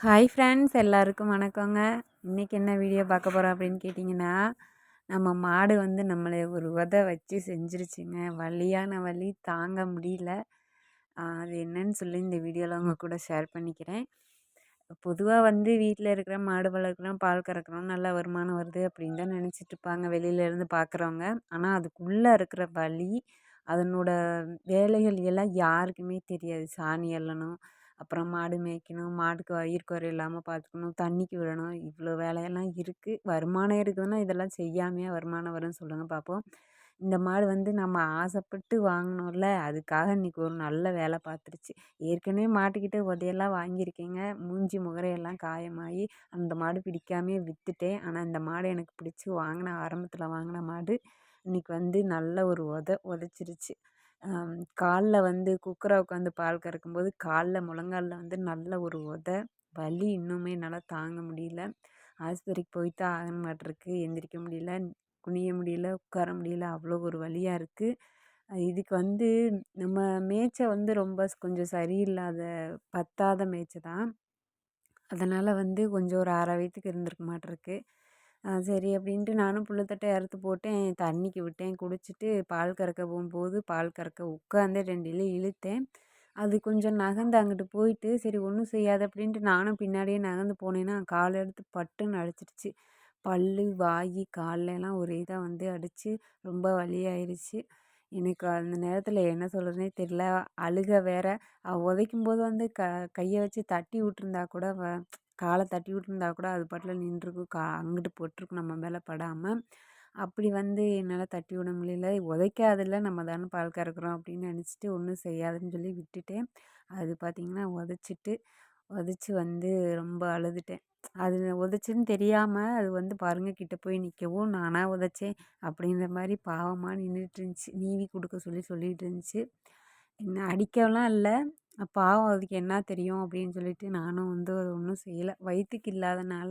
Hi friends எல்லாருக்கும் வணக்கங்க. இன்றைக்கி என்ன வீடியோ பார்க்க போகிறோம் அப்படின்னு கேட்டிங்கன்னா நம்ம மாடு வந்து நம்மளை ஒரு உத வச்சு செஞ்சிருச்சுங்க. வலியான வலி தாங்க முடியல. அது என்னன்னு சொல்லி இந்த வீடியோவில் அவங்க கூட ஷேர் பண்ணிக்கிறேன். பொதுவாக வந்து வீட்டில் இருக்கிற மாடு வளர்க்குறோம் பால் கறக்கிறோம் நல்ல வருமானம் வருது அப்படின்னு தான் நினச்சிட்டு இருப்பாங்க வெளியிலேருந்து பார்க்குறவங்க ஆனால் அதுக்குள்ளே இருக்கிற வலி அதனோட வேலைகள் எல்லாம் யாருக்குமே தெரியாது. சாணி அள்ளணும் அப்புறம் மாடு மேய்க்கணும் மாட்டுக்கு வயிறு குறை இல்லாமல் பார்த்துக்கணும் தண்ணிக்கு விடணும் இவ்வளோ வேலையெல்லாம் இருக்குது வருமானம் இருக்குதுன்னா இதெல்லாம் செய்யாமையா வருமானம் வரும்னு சொல்லுங்கள் பார்ப்போம். இந்த மாடு வந்து நம்ம ஆசைப்பட்டு வாங்கினோம்ல அதுக்காக இன்றைக்கி ஒரு நல்ல வேலை பார்த்துருச்சு. ஏற்கனவே மாட்டுக்கிட்ட உதையெல்லாம் வாங்கியிருக்கேங்க. மூஞ்சி முகரையெல்லாம் காயமாகி அந்த மாடு பிடிக்காமையே விற்றுட்டேன் ஆனால் இந்த மாடு எனக்கு பிடிச்சி வாங்கின ஆரம்பத்தில் வாங்கின மாடு இன்றைக்கி வந்து நல்ல ஒரு உத உதச்சிருச்சு காலில் வந்து குக்கரை உட்காந்து பால் கறக்கும்போது காலில் முழங்காலில் வந்து நல்ல ஒரு உத வலி இன்னுமே என்னால் தாங்க முடியல. ஆஸ்பத்திரிக்கு போய்தான் ஆகணும் ஆகணுமாட்டிருக்கு எந்திரிக்க முடியல குனிய முடியல உட்கார முடியல அவ்வளோ ஒரு வலியாக இருக்குது இதுக்கு வந்து நம்ம மேய்ச்ச வந்து ரொம்ப கொஞ்சம் சரியில்லாத பத்தாத மேய்ச்ச தான். அதனால் வந்து கொஞ்சம் ஒரு அரை வயிற்றுக்கு இருந்திருக்க மாட்டிருக்கு சரி அப்படின்ட்டு நானும் புல்லுத்தட்டை அறுத்து போட்டேன். தண்ணிக்கு விட்டேன். குடிச்சிட்டு பால் கறக்க போகும்போது பால் கறக்க உட்காந்து ரெண்டு இழுத்தேன். அது கொஞ்சம் நகர்ந்து அங்கிட்டு போயிட்டு சரி ஒன்றும் செய்யாது அப்படின்ட்டு நானும் பின்னாடியே நகர்ந்து போனேன்னா கால் எடுத்து பட்டுன்னு அடிச்சிடுச்சு. பல் வாய் கால்லெலாம் ஒரே இதாக வந்து அடித்து ரொம்ப வலியாயிருச்சு. எனக்கு அந்த நேரத்தில் என்ன சொல்கிறதுனே தெரில அழுக வேற. உதைக்கும் போது வந்து க கையை வச்சு தட்டி விட்ருந்தா கூட வ காலை தட்டி விட்டுருந்தா கூட அது பாட்டில் நின்றுருக்கும் கா அங்கிட்டு போட்டிருக்கும் நம்ம மேலே படாமல் அப்படி வந்து என்னால் தட்டி விட முடியல. உதைக்காதில்ல. நம்ம தானே பால் கறக்கிறோம் அப்படின்னு நினச்சிட்டு ஒன்றும் செய்யாதுன்னு சொல்லி விட்டுட்டேன். அது பார்த்திங்கன்னா உதச்சிட்டு உதச்சி வந்து ரொம்ப அழுதுட்டேன். அது உதச்சின்னு தெரியாமல் அது வந்து பாருங்கள் கிட்டே போய் நிற்கவும் நானாக உதச்சேன் அப்படின்ற மாதிரி பாவமாக நின்றுட்டு இருந்துச்சு. நீவி கொடுக்க சொல்லி சொல்லிகிட்டு இருந்துச்சு. என்ன அடிக்கலாம் இல்லை. பாவம் அதுக்கு என்ன தெரியும் அப்படின்னு சொல்லிட்டு நானும் வந்து அது ஒன்றும் செய்யலை. வயிற்றுக்கு இல்லாதனால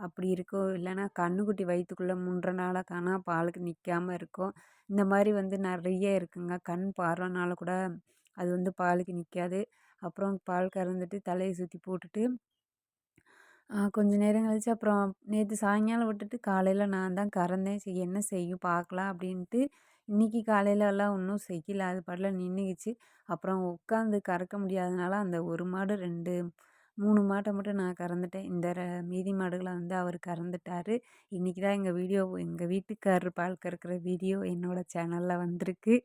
அப்படி இருக்கோ இல்லைன்னா கன்றுக்குட்டி வயிற்றுக்குள்ளே முன்ற நாளாக காணா பாலுக்கு நிற்காம இருக்கும். இந்த மாதிரி வந்து நிறைய இருக்குங்க. கண் பார்வைனால கூட அது வந்து பாலுக்கு நிற்காது அப்புறம் பால் கறந்துட்டு தலையை சுற்றி போட்டுட்டு கொஞ்ச நேரம் கழிச்சு அப்புறம் நேற்று சாயங்காலம் விட்டுட்டு காலையில் நான் தான் கறந்தேன். சரி என்ன செய்யும்? பார்க்கலாம் அப்படின்ட்டு இன்றைக்கி காலையிலலாம் ஒன்றும் செய்யல அது பாட்டில் நின்றுக்கிச்சு அப்புறம் உட்காந்து கறக்க முடியாதனால அந்த ஒரு மாடு ரெண்டு மூணு மாட்டை மட்டும் நான் கறந்துட்டேன். இந்த மீதி மாடுகளை வந்து அவர் கறந்துட்டார். இன்றைக்கி தான் எங்கள் வீடியோ எங்கள் வீட்டுக்காரர் பால் கறக்கிற வீடியோ என்னோடய சேனலில் வந்திருக்கு.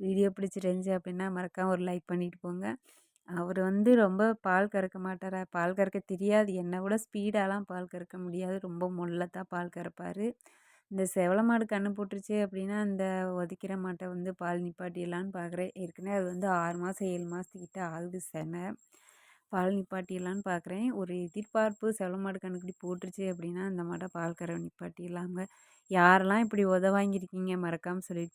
வீடியோ பிடிச்சிருந்துச்சி அப்படின்னா மறக்காமல் ஒரு லைக் பண்ணிட்டு போங்க. அவர் வந்து ரொம்ப பால் கறக்க மாட்டார்? பால் கறக்க தெரியாது. என்னை விட ஸ்பீடாலாம் பால் கறக்க முடியாது. ரொம்ப முள்ளத்தான் பால் கறப்பார். இந்த செவல மாடு கன்று போட்டுருச்சு அப்படின்னா அந்த உதைக்கிற மாட்டை வந்து பால் நிப்பாட்டிடலான்னு பார்க்குறேன் ஏற்கனவே அது வந்து ஆறு மாதம் ஏழு மாதத்துக்கிட்ட ஆகுது செனை பால் நிப்பாட்டிடலான்னு பார்க்குறேன் ஒரு எதிர்பார்ப்பு செவல மாடு கண்ணுக்குடி போட்டுருச்சு அப்படின்னா அந்த மாட்டை பால் கறவை நிப்பாட்டிடலாங்க. யாரெல்லாம் இப்படி உத வாங்கியிருக்கீங்க மறக்காமல் சொல்லிட்டு